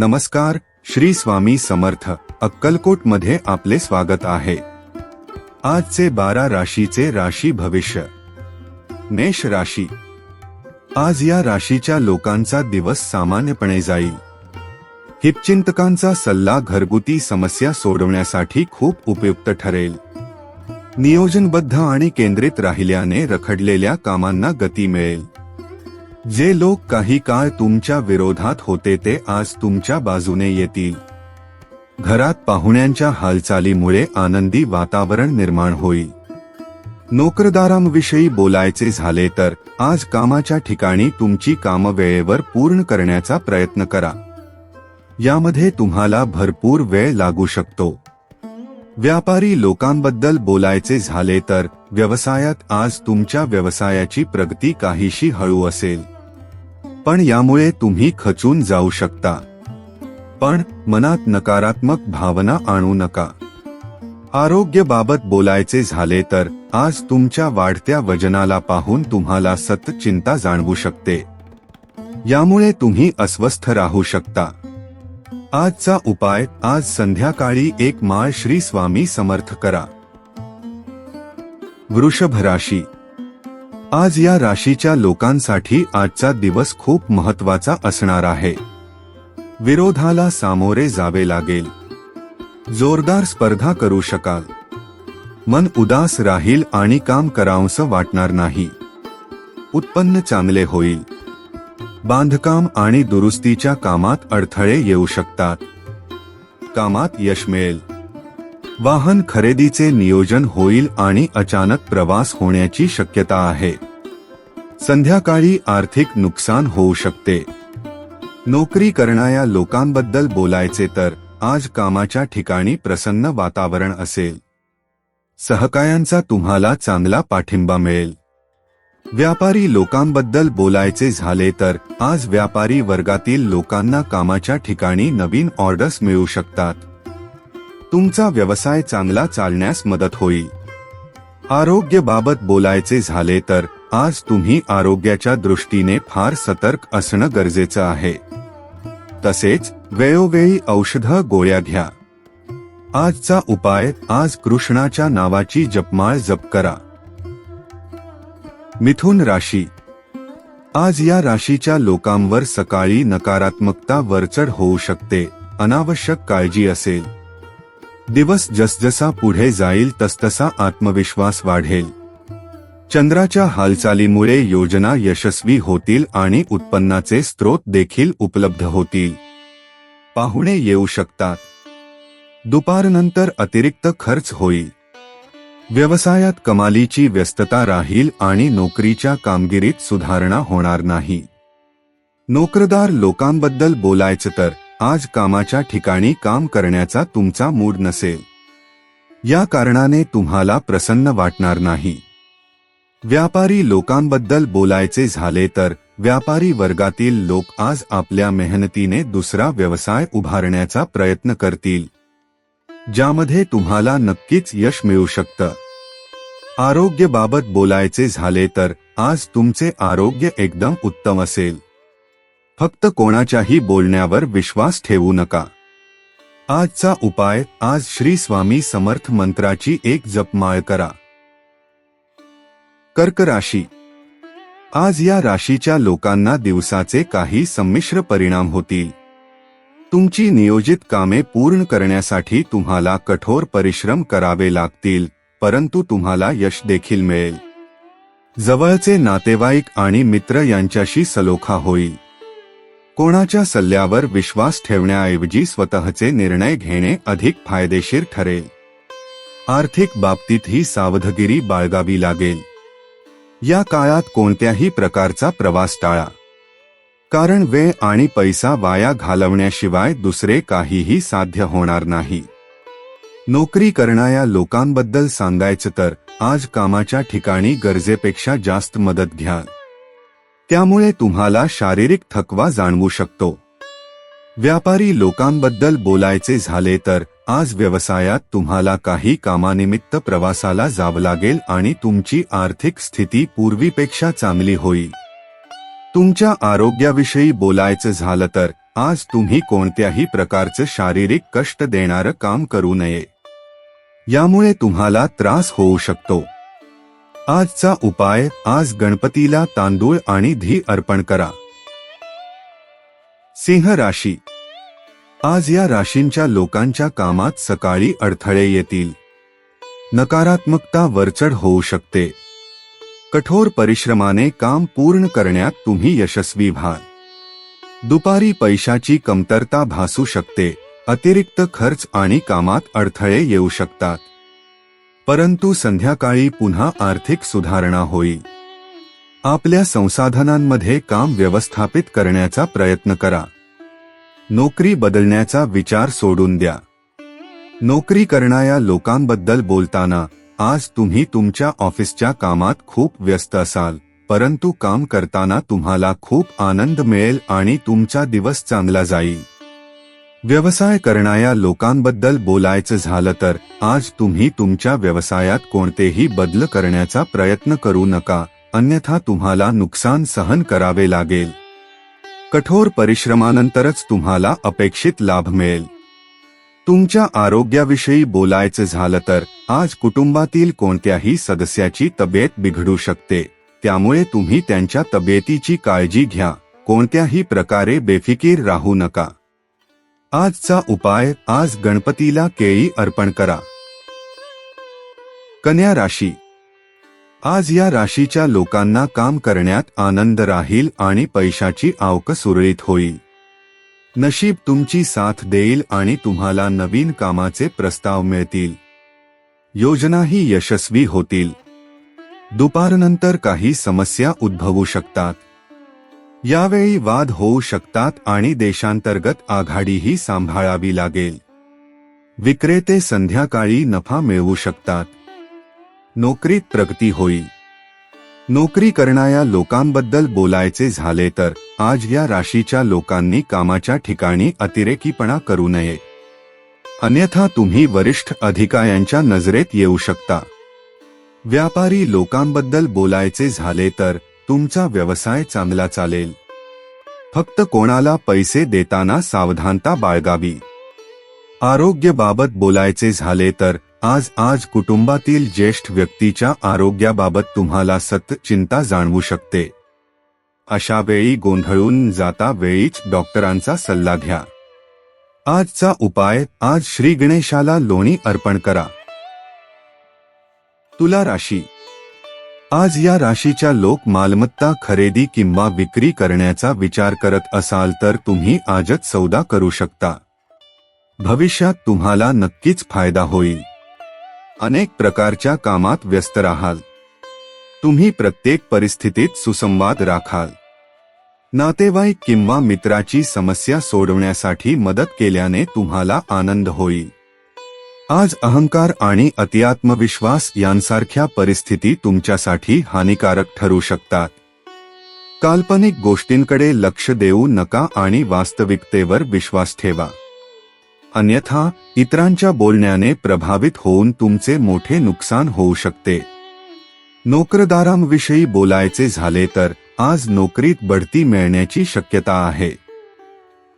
नमस्कार श्री स्वामी समर्थ अक्कलकोटमध्ये आपले स्वागत आहे. आजचे बारा राशीचे राशी भविष्य. मेष राशी. आज या राशीच्या लोकांचा दिवस सामान्यपणे जाईल. हिपचिंतकांचा सल्ला घरगुती समस्या सोडवण्यासाठी खूप उपयुक्त ठरेल. नियोजनबद्ध आणि केंद्रित राहिल्याने रखडलेल्या कामांना गती मिळेल. जे लोक काही काळ तुमच्या विरोधात होते ते आज तुमच्या बाजूने येतील. घरात पाहुण्यांच्या हालचालीमुळे आनंदी वातावरण निर्माण होईल. नोकरदारांविषयी बोलायचे झाले तर आज कामाच्या ठिकाणी तुमची काम वेळेवर पूर्ण करण्याचा प्रयत्न करा. यामध्ये तुम्हाला भरपूर वेळ लागू शकतो. व्यापारी लोकांबद्दल बोलायचे झाले तर व्यवसायात आज तुमच्या व्यवसायाची प्रगती काहीशी हळू असेल. पण यामुळे तुम्ही खचून जाऊ शकता. पण मनात नकारात्मक भावना आणू नका. आरोग्याबाबत बोलायचे झाले तर आज तुमच्या वाढत्या वजनाला पाहून तुम्हाला सत चिंता जाणवू शकते. यामुळे तुम्ही अस्वस्थ राहू शकता. आजचा उपाय आज संध्याकाळी एक माळ श्री स्वामी समर्थ करा. वृषभ राशी. आज या राशीच्या लोकांसाठी आजचा दिवस खूप महत्त्वाचा असणार आहे. विरोधाला सामोरे जावे लागेल. जोरदार स्पर्धा करू शकाल. मन उदास राहील आणि काम करावंसं वाटणार नाही. उत्पन्न चांगले होईल. बांधकाम आणि दुरुस्तीच्या कामात अडथळे येऊ शकतात. कामात यश मिळेल. वाहन खरेदीचे नियोजन होईल आणि अचानक प्रवास होण्याची शक्यता आहे. संध्याकाळी आर्थिक नुकसान होऊ शकते. नोकरी करणाऱ्या लोकांबद्दल बोलायचे तर आज कामाच्या ठिकाणी प्रसन्न वातावरण असेल. सहकायांचा तुम्हाला चांगला पाठिंबा मिळेल. व्यापारी लोकांबद्दल बोलायचे झाले तर आज व्यापारी वर्गातील लोकांना कामाच्या ठिकाणी नवीन ऑर्डर्स मिळू शकतात. तुमचा व्यवसाय चांगला चालण्यास मदत होईल. आरोग्यबाबत बोलायचे झाले तर आज तुम्ही आरोग्याच्या दृष्टीने फार सतर्क असणं गरजेचं आहे. तसेच वेळोवेळी औषध गोळ्या घ्या. आजचा उपाय आज कृष्णाच्या नावाची जपमाळ जप करा. मिथुन राशी. आज या राशीच्या लोकांवर सकाळी नकारात्मकता वरचढ होऊ शकते अनावश्यक काळजी असेल. दिवस जसजसा पुढे जाईल तसतसा आत्मविश्वास वाढेल. चंद्राच्या हालचालीमुळे योजना यशस्वी होतील आणि उत्पन्नाचे स्रोत देखील उपलब्ध होतील. पाहुणे येऊ शकतात. दुपारनंतर अतिरिक्त खर्च होईल. व्यवसायात कमालीची व्यस्तता राहील आणि नोकरीच्या कामगिरीत सुधारणा होणार नाही. नोकरदार लोकांबद्दल बोलायचं तर आज कामाच्या ठिकाणी काम करण्याचा तुमचा मूड नसेल. या कारणाने तुम्हाला प्रसन्न वाटणार नाही. व्यापारी लोकांबद्दल बोलायचे झाले तर व्यापारी वर्गातील लोक आज आपल्या मेहनतीने दुसरा व्यवसाय उभारण्याचा प्रयत्न करतील. ज्यामध्ये तुम्हाला नक्कीच यश मिळू शकतं. आरोग्याबाबत बोलायचे झाले तर आज तुमचे आरोग्य एकदम उत्तम असेल. फक्त कोणाच्याही बोलण्यावर विश्वास ठेवू नका. आजचा उपाय आज श्री स्वामी समर्थ मंत्राची एक जपमाळ करा. कर्क राशी. आज या राशीच्या लोकांना दिवसाचे काही संमिश्र परिणाम होतील. तुमची नियोजित कामे पूर्ण करण्यासाठी तुम्हाला कठोर परिश्रम करावे लागतील परंतु तुम्हाला यश देखील मिळेल. जवळचे नातेवाईक आणि मित्र यांच्याशी सलोखा होईल. कोणाच्या सल्ल्यावर विश्वास ठेवण्याऐवजी स्वतःचे निर्णय घेणे अधिक फायदेशीर ठरेल. आर्थिक बाबतीतही सावधगिरी बाळगावी लागेल. या काळात कोणत्याही प्रकारचा प्रवास टाळा. कारण वेळ आणि पैसा वाया घालवण्याशिवाय दुसरे काहीही साध्य होणार नाही. नोकरी करणाऱ्या लोकांबद्दल सांगायचं तर आज कामाच्या ठिकाणी गरजेपेक्षा जास्त मदत घ्या. त्यामुळे तुम्हाला शारीरिक थकवा जाणवू शकतो. व्यापारी लोकांबद्दल बोलायचे झाले तर आज व्यवसायात तुम्हाला काही कामानिमित्त प्रवासाला जावं लागेल आणि तुमची आर्थिक स्थिती पूर्वीपेक्षा चांगली होईल. तुमच्या आरोग्याविषयी बोलायचं झालं तर आज तुम्ही कोणत्याही प्रकारचं शारीरिक कष्ट देणारं काम करू नये. यामुळे तुम्हाला त्रास होऊ शकतो. आजचा उपाय आज गणपतीला तांदूळ आणि धी अर्पण करा. सिंह राशी. आज या राशींच्या लोकांच्या कामात सकाळी अडथळे येतील. नकारात्मकता वरचढ होऊ शकते. कठोर परिश्रमाने काम पूर्ण करण्यात तुम्ही यशस्वी व्हाल. दुपारी पैशाची कमतरता भासू शकते अतिरिक्त खर्च आणि कामात अडथळे येऊ शकतात. परंतु संध्याकाळी पुन्हा आर्थिक सुधारणा होईल. आपल्या संसाधनांमध्ये काम व्यवस्थापित करण्याचा प्रयत्न करा. नोकरी बदलण्याचा विचार सोडून द्या. नोकरी करणाऱ्या लोकांबद्दल बोलताना आज तुम्ही तुमच्या ऑफिसच्या कामात खूप व्यस्त असाल परंतु काम करताना तुम्हाला खूप आनंद मिळेल आणि तुमचा दिवस चांगला जाईल. व्यवसाय करणाऱ्या लोकांबद्दल बोलायचं झालं तर आज तुम्ही तुमच्या व्यवसायात कोणतेही बदल करण्याचा प्रयत्न करू नका अन्यथा तुम्हाला नुकसान सहन करावे लागेल. कठोर परिश्रमानंतरच तुम्हाला अपेक्षित लाभ मिळेल. तुमच्या आरोग्याविषयी बोलायचं झालं तर आज कुटुंबातील कोणत्याही सदस्याची तब्येत बिघडू शकते. त्यामुळे तुम्ही त्यांच्या तब्येतीची काळजी घ्या. कोणत्याही प्रकारे बेफिकीर राहू नका. आजचा उपाय आज गणपतीला केळी अर्पण करा. कन्या राशी. आज या राशीच्या लोकांना काम करण्यात आनंद राहील आणि पैशाची आवक सुरळीत होईल. नशीब तुमची साथ देईल आणि तुम्हाला नवीन कामाचे प्रस्ताव मिळतील. योजनाही यशस्वी होतील. दुपारनंतर काही समस्या उद्भवू शकतात. यावेळी वाद होऊ शकतात आणि देशांतर्गत आघाडीही सांभाळावी लागेल. विक्रेते संध्याकाळी नफा मिळवू शकतात. नोकरीत प्रगती होईल. नोकरी करणाऱ्या लोकांबद्दल बोलायचे झाले तर आज या राशीच्या लोकांनी कामाच्या ठिकाणी अतिरेकीपणा करू नये. अन्यथा तुम्ही वरिष्ठ अधिकाऱ्यांच्या नजरेत येऊ शकता. व्यापारी लोकांबद्दल बोलायचे झाले तर तुमचा व्यवसाय चांगला चालेल. फक्त कोणाला पैसे देताना सावधानता बाळगावी. आरोग्याबाबत बोलायचे झाले तर आज आज कुटुंबातील ज्येष्ठ व्यक्तीच्या आरोग्याबाबत तुम्हाला सत चिंता जाणवू शकते. अशा वेळी गोंधळून जाता वेळीच डॉक्टरांचा सल्ला घ्या. आजचा उपाय आज श्री गणेशाला लोणी अर्पण करा. तुला राशी. आज या राशीच्या लोक मालमत्ता खरेदी किंवा विक्री करण्याचा विचार करत असाल तर तुम्ही आजच सौदा करू शकता. भविष्यात तुम्हाला नक्कीच फायदा होईल. अनेक प्रकारच्या कामात व्यस्त राहाल. तुम्ही प्रत्येक परिस्थितीत सुसंवाद राखाल. नातेवाईक किंवा मित्राची समस्या सोडवण्यासाठी मदत केल्याने तुम्हाला आनंद होईल. आज अहंकार आणि अतिआत्मविश्वास यांसारख्या परिस्थिती तुमच्यासाठी हानिकारक ठरू शकतात. काल्पनिक गोष्टींकडे लक्ष देऊ नका आणि वास्तविकतेवर विश्वास ठेवा. अन्यथा इतरांच्या बोलण्याने प्रभावित होऊन तुमचे मोठे नुकसान होऊ शकते. नोकरदारांविषयी बोलायचे झाले तर आज नोकरीत बढती मिळण्याची शक्यता आहे.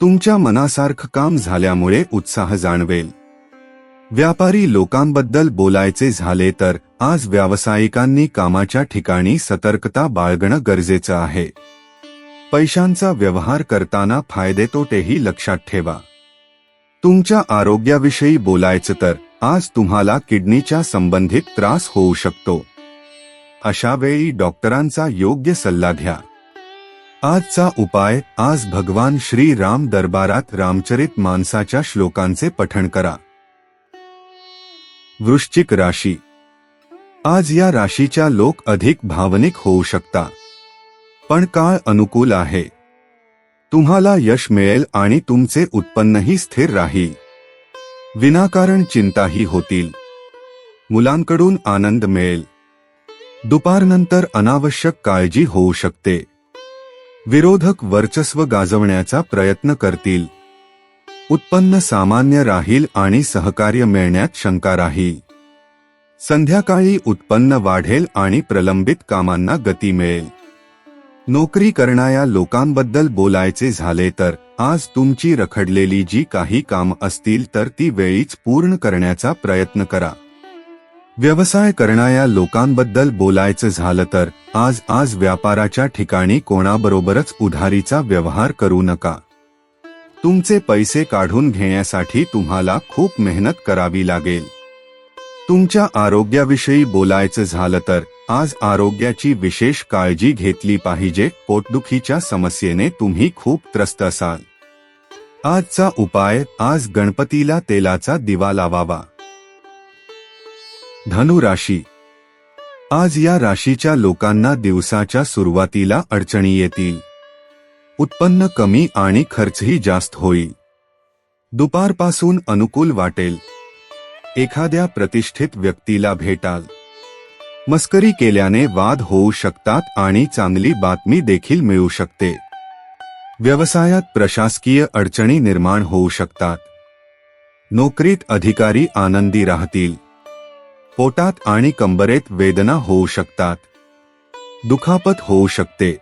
तुमच्या मनासारखं काम झाल्यामुळे उत्साह जाणवेल. व्यापारी लोकांबद्दल बोलायचे झाले तर आज व्यावसायिकांनी कामाच्या ठिकाणी सतर्कता बाळगणं गरजेचं आहे. पैशांचा व्यवहार करताना फायदे तोटेही लक्षात ठेवा. तुमच्या आरोग्याविषयी बोलायचं तर आज तुम्हाला किडनीच्या संबंधित त्रास होऊ शकतो. अशा वेळी डॉक्टरांचा योग्य सल्ला घ्या. आजचा उपाय आज भगवान श्री राम दरबारात रामचरित मानसाच्या श्लोकांचे पठण करा. वृश्चिक राशी. आज या राशीच्या लोक अधिक भावनिक होऊ शकता. पण काळ अनुकूल आहे. तुम्हाला यश मिळेल आणि तुमचे उत्पन्नही स्थिर राहील. विनाकारण चिंताही होतील. मुलांकडून आनंद मिळेल. दुपारनंतर अनावश्यक काळजी होऊ शकते. विरोधक वर्चस्व गाजवण्याचा प्रयत्न करतील. उत्पन्न सामान्य राहील आणि सहकार्य मिळण्यात शंका राहील संध्याकाळी उत्पन्न वाढेल आणि प्रलंबित कामांना गती मिळेल. नोकरी करणाऱ्या लोकांबद्दल बोलायचे झाले तर आज तुमची रखडलेली जी काही काम असतील तर ती वेळीच पूर्ण करण्याचा प्रयत्न करा. व्यवसाय करणाऱ्या लोकांबद्दल बोलायचं झालं तर आज आज व्यापाराच्या ठिकाणी कोणाबरोबरच उधारीचा व्यवहार करू नका. तुमचे पैसे काढून घेण्यासाठी तुम्हाला खूप मेहनत करावी लागेल. तुमच्या आरोग्याविषयी बोलायचं झालं तर आज आरोग्याची विशेष काळजी घेतली पाहिजे पोटदुखीच्या समस्येने तुम्ही खूप त्रस्त असाल. आजचा उपाय आज गणपतीला तेलाचा दिवा लावावा. धनु राशी. आज या राशीच्या लोकांना दिवसाच्या सुरुवातीला अडचणी येतील. उत्पन्न कमी आणि खर्चही जास्त होईल. दुपारपासून अनुकूल वाटेल. एखाद्या प्रतिष्ठित व्यक्तीला भेटाल. मस्करी केल्याने वाद होऊ शकतात आणि चांगली बातमी देखील मिळू शकते. व्यवसायात प्रशासकीय अडचणी निर्माण होऊ शकतात. नोकरीत अधिकारी आनंदी राहतील. पोटात आणि कंबरेत वेदना होऊ शकतात. दुखापत होऊ शकते.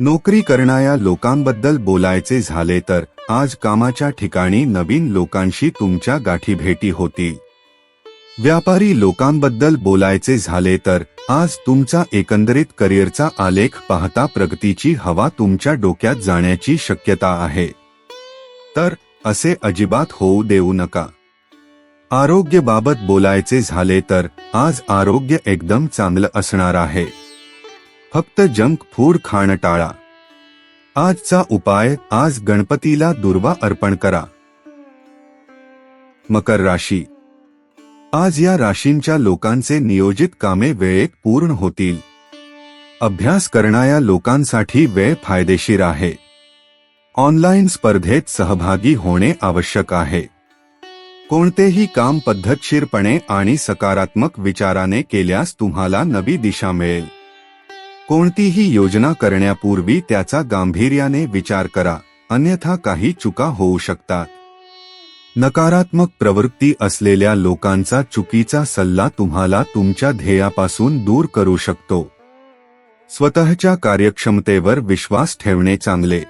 नोकरी करणाऱ्या लोकांबद्दल बोलायचे झाले तर आज कामाच्या ठिकाणी नवीन लोकांशी तुमच्या गाठी भेटी होतील. व्यापारी लोकांबद्दल बोलायचे झाले तर आज तुमचा एकंदरीत करिअरचा आलेख पाहता प्रगतीची हवा तुमच्या डोक्यात जाण्याची शक्यता आहे. तर असे अजिबात होऊ देऊ नका. आरोग्यबाबत बोलायचे झाले तर आज आरोग्य एकदम चांगलं असणार आहे. फक्त जंक फूड खाणं टाळा. आजचा उपाय आज गणपतीला दुर्वा अर्पण करा. मकर राशी. आज या राशींच्या लोकांचे नियोजित कामे वेळेत पूर्ण होतील. अभ्यास करणाऱ्या लोकांसाठी वेळ फायदेशीर आहे. ऑनलाईन स्पर्धेत सहभागी होणे आवश्यक आहे. कोणतेही काम पद्धतशीरपणे आणि सकारात्मक विचाराने केल्यास तुम्हाला नवी दिशा मिळेल. कोणतीही योजना करण्यापूर्वी त्याचा गांभीर्याने विचार करा अन्यथा काही चुका होऊ शकतात. नकारात्मक प्रवृत्ती असलेल्या लोकांचा चुकीचा सल्ला तुम्हाला तुमच्या ध्येयापासून दूर करू शकतो. स्वतःच्या कार्यक्षमतेवर विश्वास ठेवणे चांगले.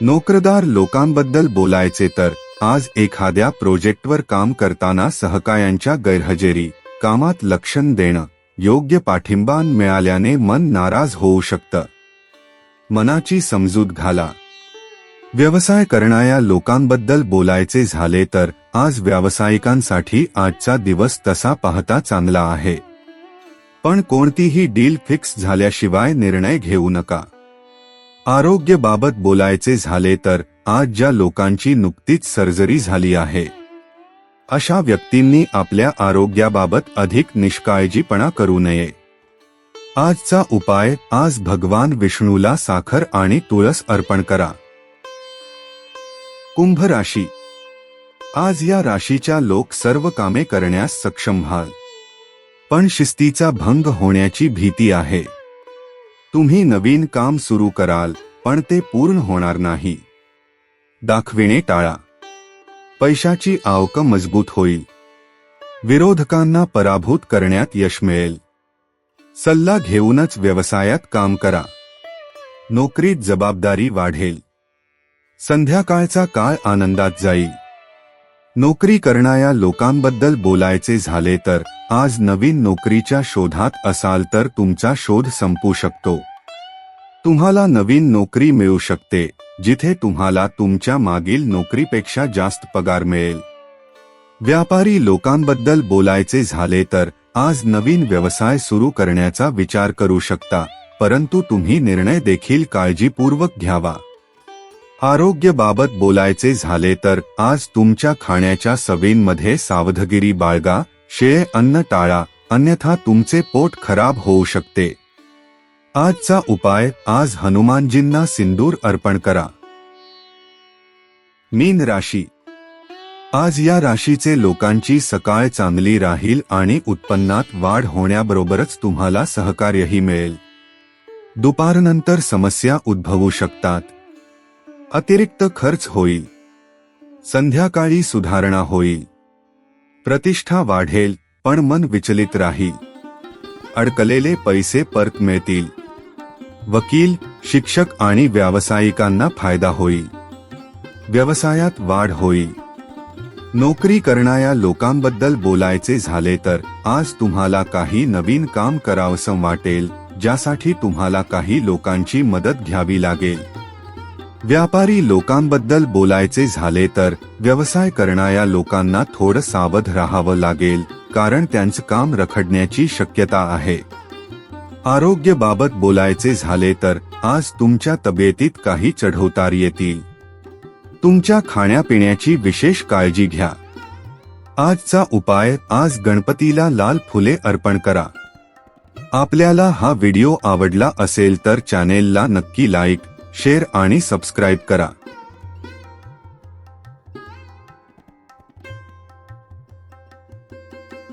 नोकरदार लोकांबद्दल बोलायचे तर आज एखाद्या प्रोजेक्टवर काम करताना सहकायांच्या गैरहजेरी कामात लक्षण देणं योग्य पाठिंबा मिळाल्याने मन नाराज होऊ शकतं. मनाची समजूत घाला. व्यवसाय करणाऱ्या लोकांबद्दल बोलायचे झाले तर आज व्यावसायिकांसाठी आजचा दिवस तसा पाहता चांगला आहे. पण कोणतीही डील फिक्स झाल्याशिवाय निर्णय घेऊ नका. आरोग्याबाबत बोलायचे झाले तर आज ज्या लोकांची नुकतीच सर्जरी झाली आहे अशा व्यक्तींनी आपल्या आरोग्याबाबत अधिक निष्काळजीपणा करू नये. आजचा उपाय आज भगवान विष्णूला साखर आणि तुळस अर्पण करा. कुंभ राशी. आज या राशीच्या लोक सर्व कामे करण्यास सक्षम व्हाल. पण शिस्तीचा भंग होण्याची भीती आहे. तुम्ही नवीन काम सुरू कराल पण ते पूर्ण होणार नाही. दाखविणे टाळा. पैशाची आवक मजबूत होईल. विरोधकांना पराभूत करण्यात यश मिळेल. सल्ला घेऊनच व्यवसायात काम करा. नोकरीत जबाबदारी वाढेल. संध्याकाळचा काळ आनंदात जाईल. नोकरी करणाऱ्या लोकांबद्दल बोलायचे झाले तर आज नवीन नोकरीच्या शोधात असाल तर तुमचा शोध संपू शकतो. तुम्हाला नवीन नोकरी मिळू शकते. जिथे तुम्हाला तुमच्या मागील नोकरीपेक्षा जास्त पगार मिळेल. व्यापारी लोकांबद्दल बोलायचे झाले तर आज नवीन व्यवसाय सुरू करण्याचा विचार करू शकता परंतु तुम्ही निर्णय देखील काळजीपूर्वक घ्यावा. आरोग्यबाबत बोलायचे झाले तर आज तुमच्या खाण्याच्या सवयींमध्ये सावधगिरी बाळगा शेळे अन्न टाळा अन्यथा तुमचे पोट खराब होऊ शकते. आजचा उपाय आज हनुमानजींना सिंदूर अर्पण करा. मीन राशी. आज या राशीचे लोकांची सकाळ चांगली राहील आणि उत्पन्नात वाढ होण्याबरोबरच तुम्हाला सहकार्यही मिळेल. दुपारनंतर समस्या उद्भवू शकतात. अतिरिक्त खर्च होईल. संध्याकाळी सुधारणा होईल. प्रतिष्ठा वाढेल पण मन विचलित राहील. अडकलेले पैसे परत मिळतील. वकील शिक्षक आणि व्यावसायिकांना फायदा होईल. व्यवसायात वाढ होईल. नोकरी करणाऱ्या लोकांबद्दल बोलायचे झाले तर आज तुम्हाला काही नवीन काम करावंसं वाटेल ज्यासाठी तुम्हाला काही लोकांची मदत घ्यावी लागेल. व्यापारी लोकांबद्दल बोलायचे झाले तर व्यवसाय करणाऱ्या लोकांना थोडं सावध राहावं लागेल कारण त्यांचं काम रखडण्याची शक्यता आहे. आरोग्याबाबत बोलायचे झाले तर आज तुमच्या तब्येतीत काही चढवतार येतील. तुमच्या खाण्यापिण्याची विशेष काळजी घ्या. आजचा उपाय आज गणपतीला लाल फुले अर्पण करा. आपल्याला हा व्हिडिओ आवडला असेल तर चॅनेलला नक्की लाईक शेअर आणि सबस्क्राईब करा.